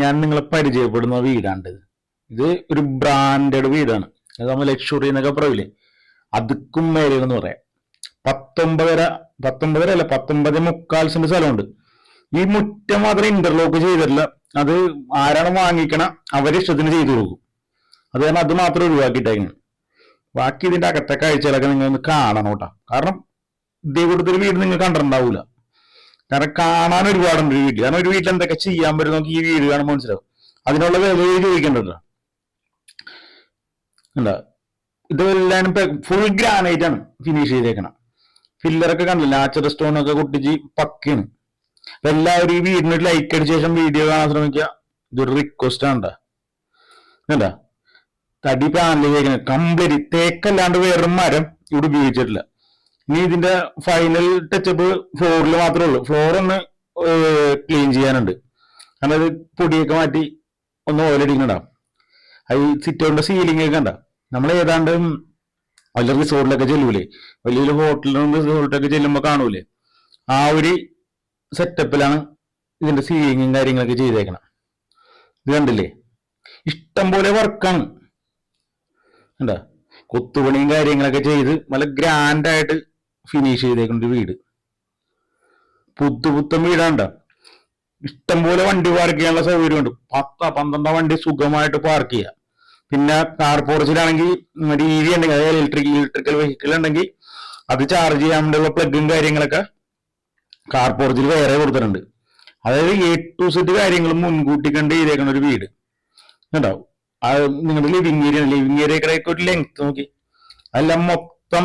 ഞാൻ നിങ്ങളെ പരിചയപ്പെടുന്ന വീടാണ്ട് ഇത്. ഒരു ബ്രാൻഡഡ് വീടാണ്. അത് നമ്മൾ ലക്ഷറി എന്നൊക്കെ പറയില്ലേ അതുക്കും മേലെ എന്ന് പറയാം. പത്തൊമ്പതര പത്തൊമ്പതര അല്ല പത്തൊമ്പത് മുക്കാൽ സെന്റ് സ്ഥലമുണ്ട്. ഈ മുറ്റം മാത്രം ഇന്റർലോക്ക് ചെയ്തിട്ടില്ല. അത് ആരാണ് വാങ്ങിക്കണ അവരെ ഇഷ്ടത്തിന് ചെയ്തു കൊടുക്കും. അത് കാരണം അത് മാത്രം ഒഴിവാക്കിയിട്ടായിരുന്നു ബാക്കി ഇതിന്റെ അകത്തെ കാഴ്ചകളൊക്കെ നിങ്ങൾ കാണണം കേട്ടോ. കാരണം ഇതേ കൂട്ടത്തിൽ വീട് നിങ്ങൾ കണ്ടിട്ടുണ്ടാവൂല. കാരണം കാണാൻ ഒരുപാടുണ്ട് ഒരു വീട്ടിൽ. കാരണം ഒരു വീട്ടിൽ എന്തൊക്കെ ചെയ്യാൻ പറ്റും നമുക്ക് ഈ വീട് കാണുമ്പോൾ മനസ്സിലാവും. അതിനുള്ള വില ചോദിക്കേണ്ടല്ലോ എന്താ ഇതെല്ലാം ഫുൾ ഗ്രാനൈറ്റ് ആണ് ഫിനിഷ് ചെയ്തേക്കണം ഫില്ലറൊക്കെ കണ്ടില്ല? നാച്ചുറൽ സ്റ്റോൺ ഒക്കെ പൊട്ടിച്ച് പക്കയാണ്. അപ്പൊ എല്ലാവരും ഈ വീടിന് ലൈക്ക് അടിച്ച ശേഷം വീഡിയോ കാണാൻ ശ്രമിക്കുക. ഇതൊരു റിക്വസ്റ്റ് ആണ് എന്താ തടി ചെയ്തേക്കുന്നത് കംപ്ലീറ്റ് തേക്കല്ലാണ്ട് വേറൊരു മരം ഇവിടെ ഉപയോഗിച്ചിട്ടില്ല. ഇനി ഇതിന്റെ ഫൈനൽ ടച്ചപ്പ് ഫ്ലോറിൽ മാത്രമേ ഉള്ളൂ. ഫ്ലോർ ഒന്ന് ക്ലീൻ ചെയ്യാനുണ്ട്. കാരണം അത് പൊടിയൊക്കെ മാറ്റി ഒന്ന് ഓയിലടിക്കണ്ട അത് ഈ സിറ്റൗണിന്റെ സീലിംഗ് ഒക്കെ കണ്ട? നമ്മൾ ഏതാണ്ട് വലിയ റിസോർട്ടിലൊക്കെ ചെല്ലൂലേ? വലിയ വലിയ ഹോട്ടലിലും റിസോർട്ടൊക്കെ ചെല്ലുമ്പോൾ കാണൂലേ? ആ ഒരു സെറ്റപ്പിലാണ് ഇതിന്റെ സീലിങ്ങും കാര്യങ്ങളൊക്കെ ചെയ്തേക്കണം. ഇത് കണ്ടില്ലേ? ഇഷ്ടം പോലെ വർക്കാണ് കണ്ട? കൊത്തുപണിയും കാര്യങ്ങളൊക്കെ ചെയ്ത് നല്ല ഗ്രാൻഡ് ആയിട്ട് ഫിനിഷ് ചെയ്തേക്കുന്ന ഒരു വീട്. പുത്തു പുത്തൻ വീടാണ്ട ഇഷ്ടം പോലെ വണ്ടി പാർക്ക് ചെയ്യാനുള്ള സൗകര്യമുണ്ട്. പത്ത പന്ത്രണ്ടോ വണ്ടി സുഖമായിട്ട് പാർക്ക് ചെയ്യാം. പിന്നെ കാർ പോർച്ചിലാണെങ്കിൽ മറ്റേ ഇ വി ഉണ്ടെങ്കിൽ അതായത് ഇലക്ട്രിക് ഇലക്ട്രിക്കൽ വെഹിക്കിൾ ഉണ്ടെങ്കിൽ അത് ചാർജ് ചെയ്യാൻ വേണ്ടിയുള്ള പ്ലഗും കാര്യങ്ങളൊക്കെ കാർ പോർച്ചിൽ വേറെ കൊടുത്തിട്ടുണ്ട്. അതായത് എ ടു സെറ്റ് കാര്യങ്ങളും മുൻകൂട്ടി കണ്ട് ചെയ്തേക്കുന്ന ഒരു വീട്. ഉണ്ടാവും അത് നിങ്ങളുടെ ലിവിങ് ഏരിയ ലിവിങ് ഏരിയ ഒരു ലെങ്ത് നോക്കി. അതെല്ലാം മൊത്തം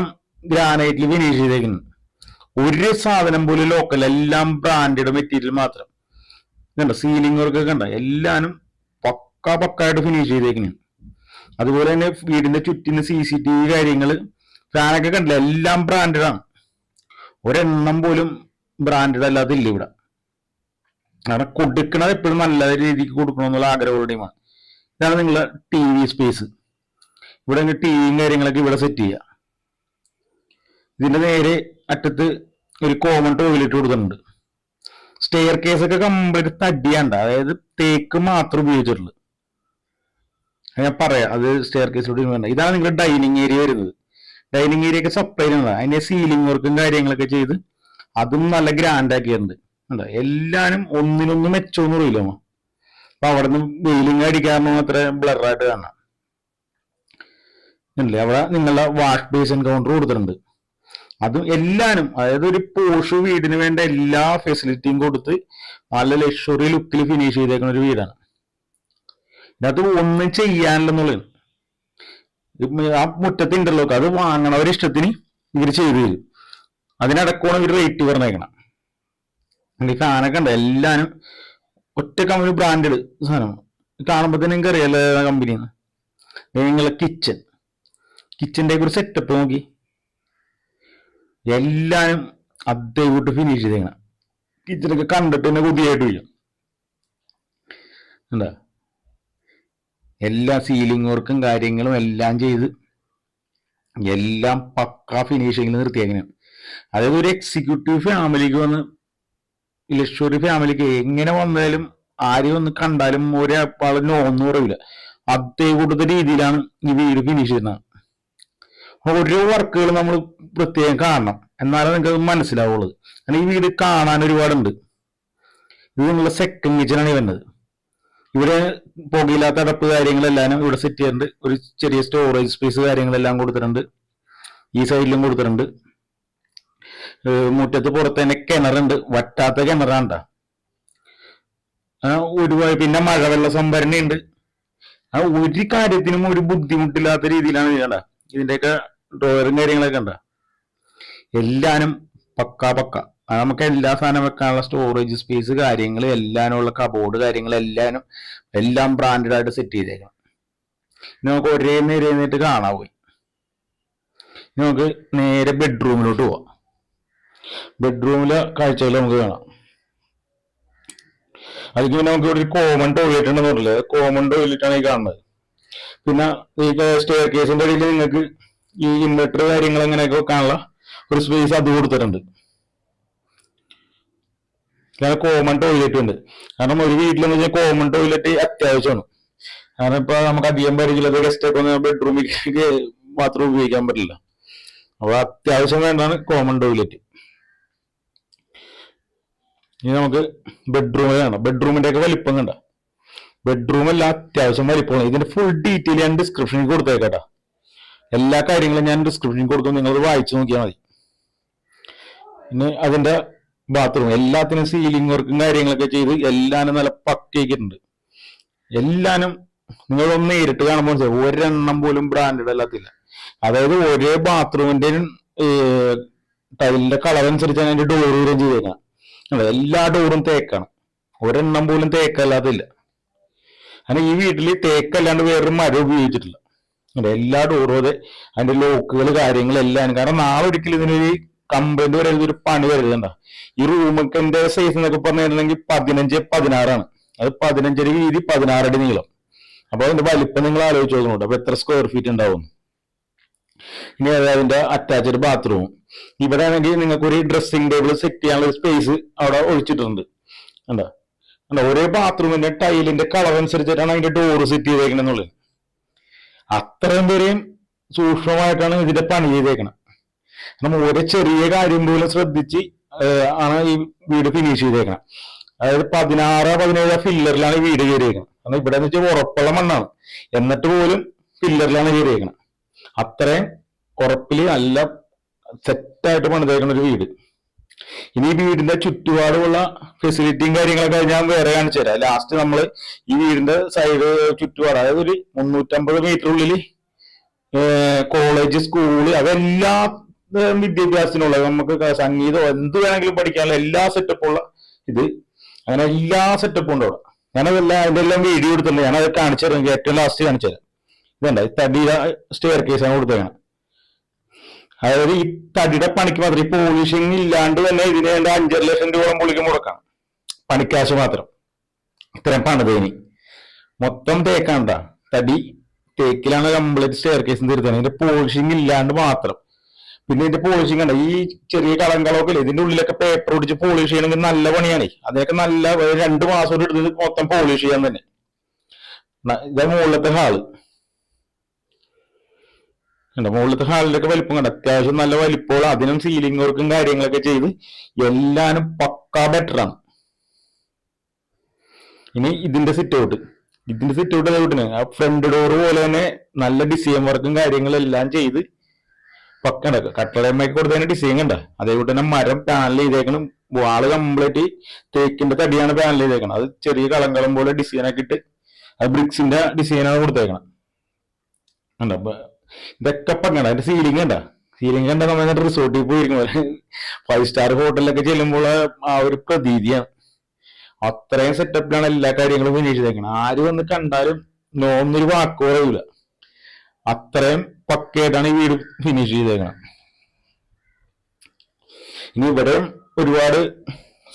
ഗ്രാനൈറ്റിൽ ഫിനിഷ് ചെയ്തേക്കുന്നു. ഒരു സാധനം പോലും ലോക്കൽ എല്ലാം ബ്രാൻഡഡ് മെറ്റീരിയൽ മാത്രം. കണ്ട? സീലിംഗ് വർക്ക് കണ്ട? എല്ലാനും പക്ക പക്കായിട്ട് ഫിനിഷ് ചെയ്തേക്കുന്നു. അതുപോലെ തന്നെ വീടിന്റെ ചുറ്റിന് സി സി ടി വി കാര്യങ്ങൾ ഫാനൊക്കെ കണ്ടില്ല? എല്ലാം ബ്രാൻഡഡ് ആണ്. ഒരെണ്ണം പോലും ബ്രാൻഡഡ് അല്ലാതില്ല ഇവിടെ. കാരണം കൊടുക്കണത് എപ്പോഴും നല്ല രീതിക്ക് കൊടുക്കണമെന്നുള്ള ആഗ്രഹങ്ങളുടെയുമാണ് ഇതാണ് നിങ്ങളുടെ ടി വി സ്പേസ് ഇവിടെ ടി വിയും കാര്യങ്ങളൊക്കെ ഇവിടെ സെറ്റ് ചെയ്യുക ഇതിന്റെ നേരെ അറ്റത്ത് ഒരു കോമൺ ടോയ്ലറ്റ് കൊടുക്കുന്നുണ്ട്. സ്റ്റെയർ കേസ് ഒക്കെ കംപ്ലീറ്റ് തടിയാണ്ട അതായത് തേക്ക് മാത്രം ഉപയോഗിച്ചിട്ടുള്ളത്. ഞാൻ പറയാം അത് സ്റ്റെയർ കേസിലൂടെ വേണ്ട ഇതാണ് നിങ്ങളുടെ ഡൈനിങ് ഏരിയ വരുന്നത്. ഡൈനിങ് ഏരിയ ഒക്കെ സപ്ലൈ ചെയ്യുന്നത് അതിന്റെ സീലിംഗ് വർക്കും കാര്യങ്ങളൊക്കെ ചെയ്ത് അതും നല്ല ഗ്രാൻഡ് ആക്കിയിട്ടുണ്ട്. ഉണ്ടോ എല്ലാനും ഒന്നിനൊന്നും മെച്ചോന്ന് അറിയില്ല അപ്പൊ അവിടെ നിന്ന് വെയിലിംഗ് അടിക്കാറുണ്ട് മാത്രമേ ബ്ലറായിട്ട് കാണാം. അല്ലേ അവിടെ നിങ്ങളുടെ വാഷ് ബേസിൻ കൗണ്ടർ കൊടുത്തിട്ടുണ്ട്. അതും എല്ലാനും അതായത് ഒരു പോഷ് വീടിന് വേണ്ട എല്ലാ ഫെസിലിറ്റിയും കൊടുത്ത് നല്ല ലക്ഷറി ലുക്കിൽ ഫിനിഷ് ചെയ്തേക്കുന്ന ഒരു വീടാണ്. ഇതിനകത്ത് ഒന്നും ചെയ്യാനില്ലെന്നുള്ളത് ആ മുറ്റത്ത് ഇന്റർലോക്ക് അത് വാങ്ങണവരെ ഇഷ്ടത്തിന് ഇവർ ചെയ്തു തരും. അതിനടക്കമാണ് ഇവർ റേറ്റ് പറഞ്ഞേക്കണം. ഈ കാനൊക്കെ ഉണ്ട് എല്ലാനും ഒറ്റ കമ്പനി ബ്രാൻഡഡ് സാധനം. കാണുമ്പോൾ തന്നെ നിങ്ങൾക്ക് അറിയാലോ കമ്പനിന്ന് നിങ്ങളെ കിച്ചൺ കിച്ചന്റെ ഒരു സെറ്റപ്പ് നോക്കി. എല്ലാനും അതേകൂട്ട് ഫിനിഷ് ചെയ്തേക്കണം. കിച്ചണൊക്കെ കണ്ടിട്ട് തന്നെ കുതിയായിട്ട് വരും എന്താ? എല്ലാ സീലിംഗ് വർക്കും കാര്യങ്ങളും എല്ലാം ചെയ്ത് എല്ലാം പക്ക ഫിനിഷിങ്ങിൽ നിർത്തിയേക്കണം. അതായത് ഒരു എക്സിക്യൂട്ടീവ് ഫാമിലിക്ക് വന്ന് ലക്ഷറി ഫാമിലിക്ക് എങ്ങനെ വന്നാലും ആര് ഒന്ന് കണ്ടാലും ഒരാൾ നോന്ന് പറയൂല. അതേ കൂട്ടത്തെ രീതിയിലാണ് ഈ വീട് ഫിനിഷ് ചെയ്യുന്നത്. ഓരോ വർക്കുകൾ നമ്മൾ പ്രത്യേകം കാണണം. എന്നാലേ നിങ്ങൾക്ക് മനസ്സിലാവുള്ളൂ. കാരണം ഈ വീട് കാണാൻ ഒരുപാടുണ്ട്. ഇത് നിങ്ങളുടെ സെക്കൻഡ് കിച്ചണാണ് വരുന്നത് ഇവിടെ പുകയില്ലാത്ത അടപ്പ് കാര്യങ്ങളെല്ലാം ഇവിടെ സെറ്റ് ചെയ്തിട്ടുണ്ട്. ഒരു ചെറിയ സ്റ്റോറേജ് സ്പേസ് കാര്യങ്ങളെല്ലാം കൊടുത്തിട്ടുണ്ട്. ഈ സൈഡിലും കൊടുത്തിട്ടുണ്ട്. മുറ്റത്ത് പുറത്ത് തന്നെ കിണറുണ്ട്. വറ്റാത്ത കിണറാണ്ട ഒരു വഴി- പിന്നെ മഴവെള്ള സംഭരണി ഉണ്ട് ആ ഒരു കാര്യത്തിനും ഒരു ബുദ്ധിമുട്ടില്ലാത്ത രീതിയിലാണ് ചെയ്യണ്ട ഇതിന്റെയൊക്കെ ഡ്രോയറും കാര്യങ്ങളൊക്കെ ഉണ്ട്? എല്ലാനും പക്ക പക്ക. നമുക്ക് എല്ലാ സാധനം വെക്കാനുള്ള സ്റ്റോറേജ് സ്പേസ് കാര്യങ്ങൾ എല്ലാനുള്ള കബോർഡ് കാര്യങ്ങൾ എല്ലാനും എല്ലാം ബ്രാൻഡഡ് ആയിട്ട് സെറ്റ് ചെയ്തേക്കണം. നമുക്ക് ഒരേ നേരെ നേരിട്ട് കാണാൻ പോയി. നമുക്ക് നേരെ ബെഡ്റൂമിലോട്ട് പോവാം. ബെഡ്റൂമിലെ കാഴ്ചകൾ നമുക്ക് കാണാം. പിന്നെ നമുക്ക് ഇവിടെ ഒരു കോമൺ ടോയ്ലറ്റ് ഉണ്ടെന്ന് പറഞ്ഞില്ലേ? കോമൺ ടോയ്ലറ്റ് ആണ് ഈ കാണുന്നത്. പിന്നെ ഈ സ്റ്റെയർ കേസിന്റെ ഇടയിൽ നിങ്ങൾക്ക് ഈ ഇൻവെർട്ടർ കാര്യങ്ങൾ അങ്ങനെയൊക്കെ വെക്കാനുള്ള ഒരു സ്പേസ് അത് കൊടുത്തിട്ടുണ്ട്. കാരണം കോമൺ ടോയ്ലറ്റ് ഉണ്ട്. കാരണം ഒരു വീട്ടിലെന്ന് വെച്ചാൽ കോമൺ ടോയ്ലറ്റ് അത്യാവശ്യമാണ്. കാരണം ഇപ്പൊ നമുക്ക് അധികം പരിചയമില്ലാത്ത ഗസ്റ്റ് ഒക്കെ ബെഡ്റൂമിൽ മാത്രം ഉപയോഗിക്കാൻ പറ്റില്ല. അപ്പൊ അത്യാവശ്യം വേണ്ടതാണ് കോമൺ ടോയ്ലറ്റ് ഇനി നമുക്ക് ബെഡ്റൂമിലാണ് ബെഡ്റൂമിന്റെ ഒക്കെ വലിപ്പം കണ്ട? ബെഡ്റൂം എല്ലാം അത്യാവശ്യം വലിപ്പമാണ് ഇതിന്റെ ഫുൾ ഡീറ്റെയിൽ ഞാൻ ഡിസ്ക്രിപ്ഷനിൽ കൊടുത്തേക്കട്ടാ. എല്ലാ കാര്യങ്ങളും ഞാൻ ഡിസ്ക്രിപ്ഷനിൽ കൊടുക്കും. നിങ്ങൾ വായിച്ചു നോക്കിയാൽ മതി. പിന്നെ അതിന്റെ ബാത്റൂം എല്ലാത്തിനും സീലിംഗ് വർക്കും കാര്യങ്ങളൊക്കെ ചെയ്ത് എല്ലാനും നല്ല പക്കയിട്ടുണ്ട് എല്ലാനും നിങ്ങളൊന്ന് നേരിട്ട് കാണുമ്പോൾ. ഒരെണ്ണം പോലും ബ്രാൻഡഡ് അല്ലാത്തില്ല. അതായത് ഒരേ ബാത്റൂമിന്റെ ടൈലിന്റെ കളർ അനുസരിച്ചാണ് അതിന്റെ ഡോർ ചെയ്തേക്കാം. എല്ലാ ഡോറും തേക്കാണ്. ഒരെണ്ണം പോലും തേക്കല്ലാത്തില്ല അങ്ങനെ ഈ വീട്ടിൽ തേക്കല്ലാണ്ട് വേറൊരു മരം ഉപയോഗിച്ചിട്ടില്ല. അതെ എല്ലാ ഡോറും അതെ അതിന്റെ ലോക്കുകൾ കാര്യങ്ങളെല്ലാം കാരണം നാളെ ഒരിക്കലും ഇതിനൊരു കംപ്ലൈന്റ് വരരുത് ഒരു പണി വരരുതണ്ട ഈ റൂമൊക്കെ എന്റെ സൈസ് എന്നൊക്കെ പറഞ്ഞിരുന്നെങ്കിൽ പതിനഞ്ച് പതിനാറാണ്. അത് പതിനഞ്ചര വീതി പതിനാറടി നീളം. അപ്പൊ അതിന്റെ വലിപ്പം നിങ്ങൾ ആലോചിച്ച് നോക്കുന്നുണ്ട് അപ്പൊ എത്ര സ്ക്വയർ ഫീറ്റ് ഉണ്ടാവും? ഇനി അത് അതിന്റെ അറ്റാച്ച്ഡ് ബാത്റൂം ഇവിടെ ആണെങ്കിൽ നിങ്ങൾക്ക് ഒരു ഡ്രസ്സിംഗ് ടേബിൾ സെറ്റ് ചെയ്യാനുള്ള സ്പേസ് അവിടെ ഒഴിച്ചിട്ടുണ്ട്. എന്താ ഒരേ ബാത്റൂമിന്റെ ടൈലിന്റെ കളർ അനുസരിച്ചിട്ടാണ് അതിന്റെ ഡോറ് സെറ്റ് ചെയ്തേക്കണെന്നുള്ളത് അത്രയും പേരെയും സൂക്ഷ്മമായിട്ടാണ് ഇതിന്റെ പണി ചെയ്തേക്കണം. കാരണം ഒരു ചെറിയ കാര്യം പോലും ശ്രദ്ധിച്ച് ആണ് ഈ വീട് ഫിനിഷ് ചെയ്തേക്കണം. അതായത് പതിനാറ് പതിനേഴ് ഫില്ലറിലാണ് വീട് കയറിയേക്കുന്നത് കാരണം ഇവിടെ എന്ന് വെച്ചാൽ ഉറപ്പുള്ള മണ്ണാണ്. എന്നിട്ട് പോലും ഫില്ലറിലാണ് കയറിയേക്കണം. അത്രയും ഉറപ്പിൽ നല്ല സെറ്റായിട്ട് പണിതേക്കുന്ന ഒരു വീട്. ഇനി ഈ വീടിന്റെ ചുറ്റുപാടുമുള്ള ഫെസിലിറ്റിയും കാര്യങ്ങളൊക്കെ ഞാൻ വേറെ കാണിച്ചു തരാം. ലാസ്റ്റ് നമ്മൾ ഈ വീടിന്റെ സൈഡ് ചുറ്റുപാട് അതായത് ഒരു മുന്നൂറ്റമ്പത് മീറ്റർ ഉള്ളിൽ കോളേജ് സ്കൂൾ അതെല്ലാ വിദ്യാഭ്യാസത്തിനുള്ള നമുക്ക് സംഗീതം എന്ത് വേണമെങ്കിലും പഠിക്കാനുള്ള എല്ലാ സെറ്റപ്പുള്ള ഇത്. അങ്ങനെ എല്ലാ സെറ്റപ്പും ഉണ്ട് അവിടെ. ഞാനതെല്ലാം അതിന്റെ എല്ലാം വീഡിയോ എടുത്തിട്ടുണ്ട്. ഞാനത് കാണിച്ചു തരാം. ഏറ്റവും ലാസ്റ്റ് കാണിച്ചു തരാം. ഇതുണ്ട്. തടി സ്റ്റെയർ കേസാണ് കൊടുത്തേക്കണം. അതായത് ഈ തടിയുടെ പണിക്ക് മാത്രം ഈ പോളിഷിങ് ഇല്ലാണ്ട് തന്നെ ഇതിന് വേണ്ട അഞ്ചര ലക്ഷം രൂപ പുള്ളിക്ക് കൊടുക്കാം പണിക്കാശ് മാത്രം. ഇത്രയും പണിതേനി മൊത്തം തേക്കാണ്ട തടി തേക്കിലാണ് കംപ്ലീറ്റ് സ്റ്റെയർ കേസ് തീർത്തത്. ഇതിന്റെ പോളിഷിങ് ഇല്ലാണ്ട് മാത്രം. പിന്നെ ഇതിന്റെ പോളിഷിങ് ഉണ്ട് ഈ ചെറിയ കളങ്കളൊക്കെ ഇല്ലേ? ഇതിന്റെ ഉള്ളിലൊക്കെ പേപ്പർ ഒടിച്ച് പോളിഷ് ചെയ്യണമെങ്കിൽ നല്ല പണിയാണ്. അതിനൊക്കെ നല്ല രണ്ടു മാസം കൊണ്ട് എടുത്തത് മൊത്തം പോളിഷ് ചെയ്യാൻ തന്നെ. ഇതാ മുകളിലത്തെ ഹാൾ. ഉണ്ട് മുകളിലത്തെ ഹാളിലൊക്കെ വലിപ്പം കണ്ട? അത്യാവശ്യം നല്ല വലിപ്പമുള്ള അതിനും സീലിംഗ് വർക്കും കാര്യങ്ങളൊക്കെ ചെയ്ത് എല്ലാനും പക്കാ ബെറ്റർ ആണ്. ഇനി ഇതിന്റെ സിറ്റ് ഔട്ട് ഇതിന്റെ സിറ്റ് ഔട്ട് ഔട്ടിന് ആ ഫ്രണ്ട് ഡോർ പോലെ തന്നെ നല്ല ഡിസൈൻ വർക്കും കാര്യങ്ങളും എല്ലാം ചെയ്ത് പക്കണ്ട കട്ടളയമ്മയ്ക്ക് കൊടുത്തതിന് ഡിസൈൻ കണ്ട? അതേപോലെ തന്നെ മരം പാനൽ ചെയ്തേക്കണം. വാൾ കംപ്ലീറ്റ് തേക്കിന്റെ തടിയാണ് പാനൽ ചെയ്തേക്കണം അത് ചെറിയ കളങ്കളം പോലെ ഡിസൈൻ ആക്കിയിട്ട് അത് ബ്രിക്സിന്റെ ഡിസൈനാണ് കൊടുത്തേക്കണം കണ്ട? ഇതൊക്കെ പക്കണ്ട അതിന്റെ സീലിംഗ് കണ്ട? സീലിംഗ് കണ്ട നമ്മൾ റിസോർട്ടിൽ പോയിരിക്കും ഫൈവ് സ്റ്റാർ ഹോട്ടലിലൊക്കെ ചെല്ലുമ്പോൾ ആ ഒരു പ്രതീതിയാണ്. അത്രയും സെറ്റപ്പിലാണ് എല്ലാ കാര്യങ്ങളും ചെയ്തേക്കണം ആര് വന്ന് കണ്ടാലും നോന്നൊരു വാക്ക് പറയൂല അത്രയും പക്കയായിട്ടാണ് ഈ വീട് ഫിനിഷ് ചെയ്തേക്കണം. ഇനി ഇവിടെ ഒരുപാട്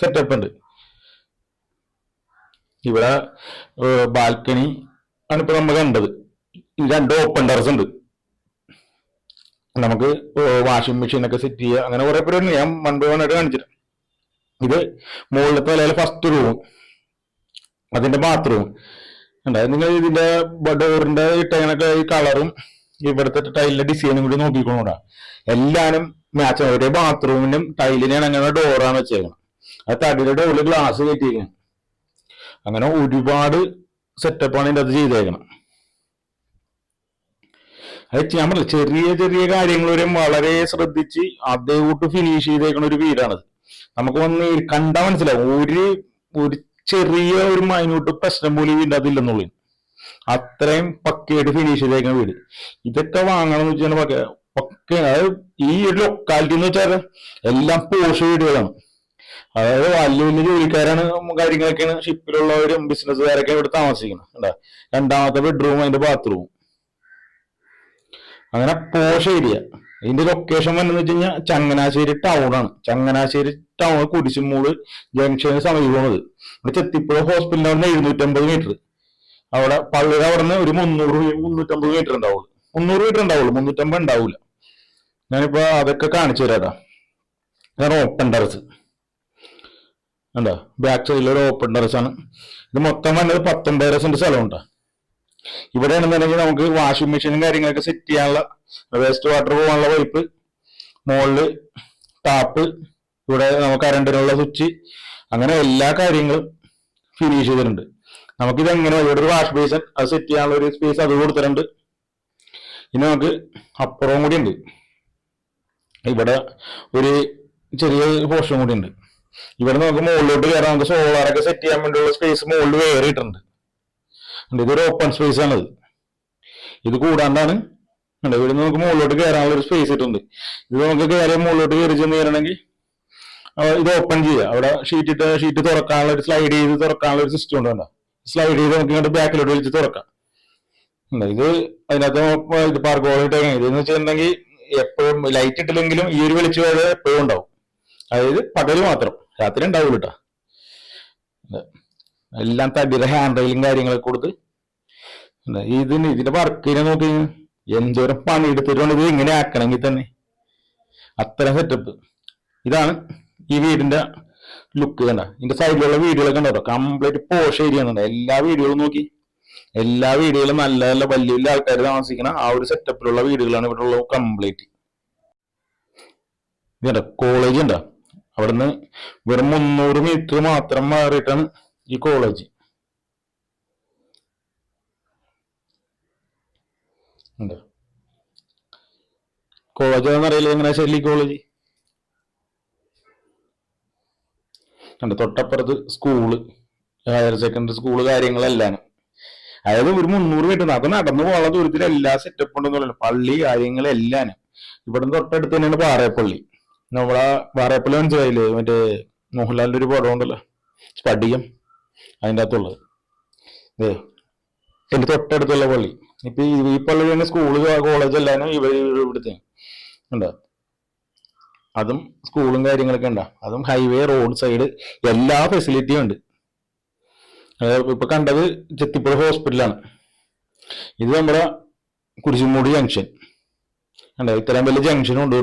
സെറ്റപ്പ് ഉണ്ട്. ഇവിടെ ബാൽക്കണി ആണ് ഇപ്പൊ നമ്മൾ കണ്ടത്. രണ്ട് ഓപ്പൺ ടെറസ് ഉണ്ട്. നമുക്ക് വാഷിംഗ് മെഷീൻ ഒക്കെ സെറ്റ് ചെയ്യുക അങ്ങനെ കുറെ പേര് ഞാൻ വൺ ബൈ വൺ ആയിട്ട് കാണിച്ചിട്ട് ഇത് മുകളിലത്തെ അല്ലെങ്കിൽ ഫസ്റ്റ് റൂം അതിന്റെ ബാത്റൂം ഉണ്ടായത് നിങ്ങൾ ഇതിന്റെ ഡോറിന്റെ ഇട്ടങ്ങനൊക്കെ ഈ കളറും ഇവിടുത്തെ ടൈലിന്റെ ഡിസൈനും കൂടി നോക്കിക്കൊണ്ടാ എല്ലാരും മാച്ച് ഒരേ ബാത്റൂമിനും ടൈലിനെയാണ് അങ്ങനെ ഡോറാണ് വെച്ചേക്കണം അത് തടിയുടെ ഡോറിൽ ഗ്ലാസ് കയറ്റിയേക്കണം അങ്ങനെ ഒരുപാട് സെറ്റപ്പാണ് ഇതിന്റെ അത് ചെയ്തേക്കണം അത് നമ്മൾ ചെറിയ ചെറിയ കാര്യങ്ങൾ വരെ വളരെ ശ്രദ്ധിച്ച് അതേ കൂട്ട് ഫിനിഷ് ചെയ്തേക്കുന്ന ഒരു വീടാണ് നമുക്ക് വന്ന് കണ്ടാ മനസ്സിലാവും. ഒരു ഒരു ചെറിയ ഒരു മൈന്യൂട്ട് പ്രശ്നം പോലും വീട് അതില്ലെന്നുള്ളു അത്രയും പക്കയായിട്ട് ഫിനിഷ് ചെയ്തേക്കുന്ന വീട്. ഇതൊക്കെ വാങ്ങണം എന്ന് വെച്ചാൽ പക്ക പക്ക അതായത് ഈ ഒരു ലൊക്കാലിറ്റി എന്ന് വെച്ചാൽ എല്ലാം പോഷ വീടുകളാണ്. അതായത് വലിയ വലിയ ജോലിക്കാരാണ് കാര്യങ്ങളൊക്കെയാണ് ഷിപ്പിലുള്ളവരും ബിസിനസ്സുകാരൊക്കെ ഇവിടെ താമസിക്കുന്നത്. രണ്ടാമത്തെ ബെഡ്റൂം അതിന്റെ ബാത്റൂം അങ്ങനെ പോഷ ഏരിയ. ഇതിന്റെ ലൊക്കേഷൻ വന്നു വെച്ച് കഴിഞ്ഞാൽ ചങ്ങനാശ്ശേരി ടൗൺ ആണ്. ചങ്ങനാശ്ശേരി ടൗൺ കുരിശുമൂട് ജംഗ്ഷന് സമീപമാണത് ഇവിടെ ചെത്തിപ്പുഴ ഹോസ്പിറ്റലിൽ നിന്ന് എഴുന്നൂറ്റമ്പത് മീറ്റർ അവിടെ പള്ളിയുടെ അവിടെ നിന്ന് ഒരു മുന്നൂറ് മുന്നൂറ്റമ്പത് മീറ്റർ ഉണ്ടാവുള്ളൂ. മുന്നൂറ് മീറ്റർ ഉണ്ടാവുള്ളൂ. മുന്നൂറ്റമ്പത് ഉണ്ടാവൂല. ഞാനിപ്പോ അതൊക്കെ കാണിച്ചു തരാട്ടാ ഇതാണ് ഓപ്പൺ ടെറസ് ഉണ്ടോ ബാക്ക് സൈഡിൽ ഒരു ഓപ്പൺ ടെറസ് ആണ്. ഇത് മൊത്തം വന്നത് പത്തൊമ്പത് സെന്റ് സ്ഥലമുണ്ടോ. ഇവിടെ ആണെന്നുണ്ടെങ്കിൽ നമുക്ക് വാഷിംഗ് മെഷീനും കാര്യങ്ങളൊക്കെ സെറ്റ് ചെയ്യാനുള്ള വേസ്റ്റ് വാട്ടർ പോകാനുള്ള പൈപ്പ് മുകളിൽ ടാപ്പ് ഇവിടെ നമുക്ക് അരണ്ടിനുള്ള സ്വിച്ച് അങ്ങനെ എല്ലാ കാര്യങ്ങളും ഫിനിഷ് ചെയ്തിട്ടുണ്ട്. നമുക്കിത് എങ്ങനെ ഇവിടെ ഒരു വാഷ് ബേസൺ അത് സെറ്റ് ചെയ്യാനുള്ള ഒരു സ്പേസ് അത് കൊടുത്തിട്ടുണ്ട്. ഇനി നമുക്ക് അപ്പുറവും കൂടി ഉണ്ട്. ഇവിടെ ഒരു ചെറിയ പോർഷൻ കൂടി ഉണ്ട്. ഇവിടെ നമുക്ക് മുകളിലോട്ട് കയറാൻ നമുക്ക് സോളാറൊക്കെ സെറ്റ് ചെയ്യാൻ വേണ്ടിയുള്ള സ്പേസ് മുകളിൽ വേറെ ഇട്ടിട്ടുണ്ട് ഉണ്ട്. ഇതൊരു ഓപ്പൺ സ്പേസ് ആണത്. ഇത് കൂടാണ്ടാണ്. ഇവിടെ നമുക്ക് മുകളിലോട്ട് കയറാനുള്ള ഒരു സ്പേസ് ഇട്ടുണ്ട്. ഇത് നമുക്ക് കയറി മുകളിലോട്ട് കയറി ചെന്ന് കയറണമെങ്കിൽ ഇത് ഓപ്പൺ ചെയ്യുക അവിടെ ഷീറ്റ് ഇട്ട് ഷീറ്റ് തുറക്കാനുള്ള ഒരു സ്ലൈഡ് ചെയ്ത് തുറക്കാനുള്ള ഒരു സിസ്റ്റം ഉണ്ട് കണ്ടോ സ്ലൈഡ് ചെയ്ത് നമുക്ക് ഇങ്ങോട്ട് ബാക്കിലോട്ട് വലിച്ച് തുറക്കാം. ഇത് അതിനകത്ത് ഇത് പാർക്ക് വോളിട്ട് ഇതെന്ന് വെച്ചിട്ടുണ്ടെങ്കിൽ എപ്പോഴും ലൈറ്റ് ഇട്ടില്ലെങ്കിലും ഈ ഒരു വെളിച്ച് വേറെ എപ്പോഴും ഉണ്ടാവും. അതായത് പകൽ മാത്രം. രാത്രി ഉണ്ടാവില്ല കേട്ടോ എല്ലാം തടിയുടെ ഹാൻഡ് റെയിലും കാര്യങ്ങളൊക്കെ കൊടുത്ത്. ഇതിന് ഇതിന്റെ വർക്കിനെ നോക്കി. എന്തോരം പണി എടുത്തിട്ടുണ്ട്. ഇത് ഇങ്ങനെ ആക്കണമെങ്കിൽ തന്നെ. അത്ര സെറ്റപ്പ് ഇതാണ് ഈ വീടിന്റെ ലുക്ക് കണ്ട. ഇതിന്റെ സൈഡിലുള്ള വീടുകളൊക്കെ ഉണ്ടോ കംപ്ലീറ്റ് പോഷ് ഏരിയ ഉണ്ട് എല്ലാ വീടുകളും നോക്കി. എല്ലാ വീടുകളും നല്ല നല്ല വലിയ വലിയ ആൾക്കാർ താമസിക്കുന്ന ആ ഒരു സെറ്റപ്പിലുള്ള വീടുകളാണ് ഇവിടെ ഉള്ളത് കംപ്ലീറ്റ് ഇതുണ്ട കോളേജ് ഉണ്ടോ അവിടുന്ന് വെറും മുന്നൂറ് മീറ്റർ മാത്രം മാറിയിട്ടാണ് ഈ കോളേജ് ഉണ്ട്. കോളേജ് എന്നറിയില്ല ചങ്ങനാശ്ശേരി ശരി കോളേജ് ഉണ്ട് തൊട്ടപ്പുറത്ത് സ്കൂൾ ഹയർ സെക്കൻഡറി സ്കൂൾ കാര്യങ്ങളെല്ലാം. അതായത് ഒരു മുന്നൂറ് മീറ്റർ അപ്പൊ നടന്നു പോകാനുള്ള ദൂരത്തിൽ എല്ലാ സെറ്റപ്പ് ഉണ്ടെന്ന് പറയുന്നത് പള്ളി കാര്യങ്ങളെല്ലാം. ഇവിടെ തൊട്ടടുത്ത് തന്നെയാണ് പാറയപ്പള്ളി നമ്മളാ പാറയപ്പള്ളി മനസ്സിലായില്ലേ? മറ്റേ മോഹൻലാലിന്റെ ഒരു പടം ഉണ്ടല്ലോ. സ്പടികം. അതിന്റെ അകത്തുള്ളത്. എന്റെ തൊട്ടടുത്തുള്ള പള്ളി. ഇപ്പൊ ഈ- ഈ പള്ളി തന്നെ സ്കൂൾ കോളേജ് എല്ലാം ഇവർ ഇവിടുത്തെ ഉണ്ടോ? അതും സ്കൂളും കാര്യങ്ങളൊക്കെ ഉണ്ടാ? അതും ഹൈവേ റോഡ് സൈഡ് എല്ലാ ഫെസിലിറ്റിയും ഉണ്ട്. ഇപ്പൊ കണ്ടത് ചെത്തിപ്പുഴ ഹോസ്പിറ്റലാണ് ഇത് നമ്മുടെ കുരിശുമൂടി ജംഗ്ഷൻ കണ്ടോ? ഇത്രയും വലിയ ജംഗ്ഷനും ഉണ്ട്.